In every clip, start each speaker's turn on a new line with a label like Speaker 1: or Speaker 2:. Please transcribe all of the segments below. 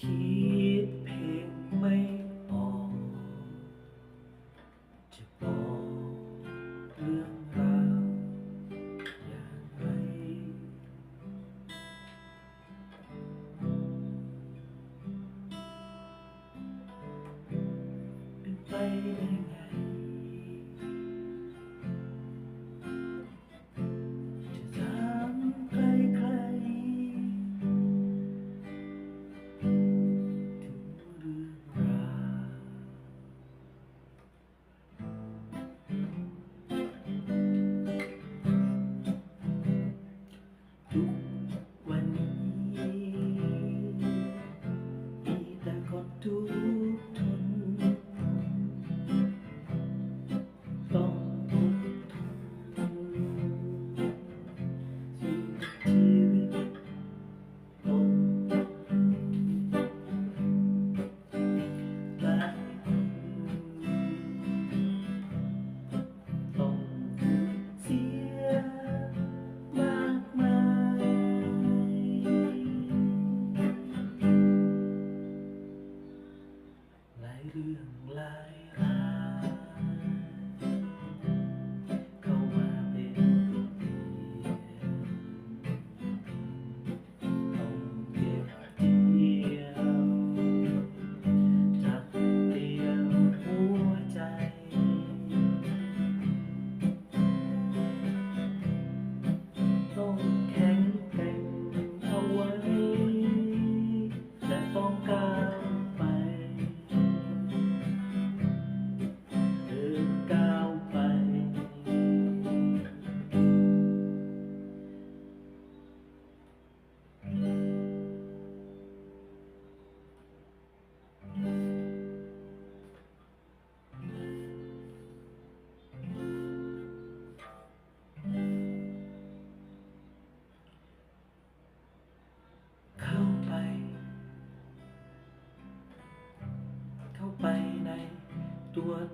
Speaker 1: keep.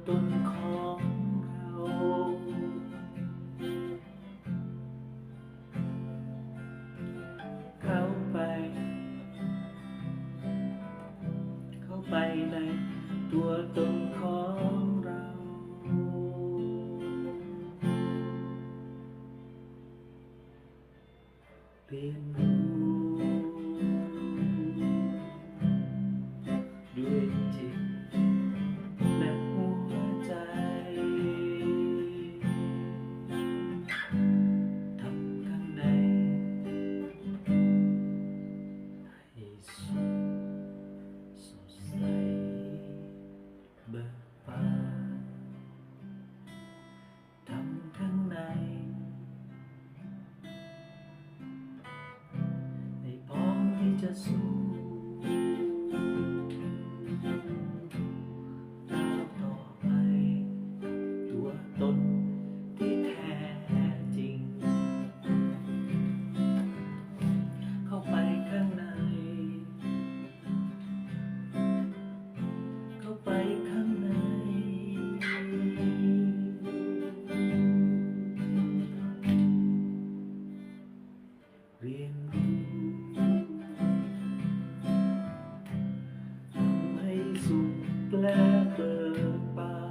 Speaker 1: ตนของเราเขาไป เขาไปในตัวตนของ Jesus. berpaling